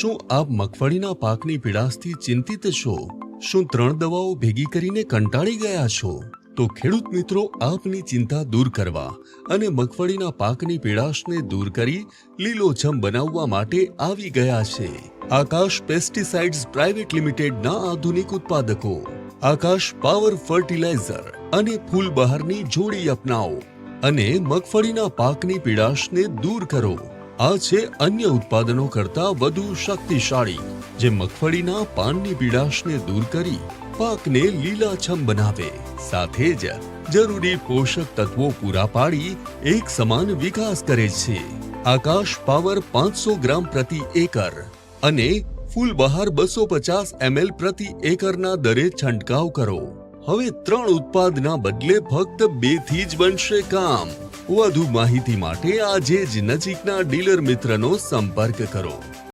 શું આપ મગફળીના પાકની પીડાશથી ચિંતિત છો? શું ત્રણ દવાઓ ભેગી કરીને કંટાળી ગયા છો? તો ખેડૂત મિત્રો, આપની ચિંતા દૂર કરવા અને મગફળીના પાકની પીડાશને દૂર કરી લીલોછમ બનાવવા માટે આવી ગયા છે. આકાશ પેસ્ટિસાઇડ્સ પ્રાઇવેટ લિમિટેડના આધુનિક ઉત્પાદકો, આકાશ પાવર ફર્ટિલાઇઝર અને ફૂલબહારની જોડી અપનાવો અને મગફળીના પાકની પીડાશને દૂર કરો. આ છે અન્ય ઉત્પાદનો કરતા વધુ શક્તિશાળી, જે મગફળીના પાનની પીડાશને દૂર કરી પાકને લીલાછમ બનાવે. સાથે જ જરૂરી પોષક તત્વો પૂરા પાડી એક સમાન વિકાસ કરે છે. આકાશ પાવર પાંચસો ગ્રામ પ્રતિ એકર અને ફૂલબહાર બસો પચાસ એમએલ પ્રતિ એકરના દરે છંટકાવ કરો. હવે ત્રણ ઉત્પાદના બદલે ફક્ત બેથી જ બનશે કામ. વધુ માહિતી માટે આજે જ નજીકના ડીલર મિત્રનો સંપર્ક કરો.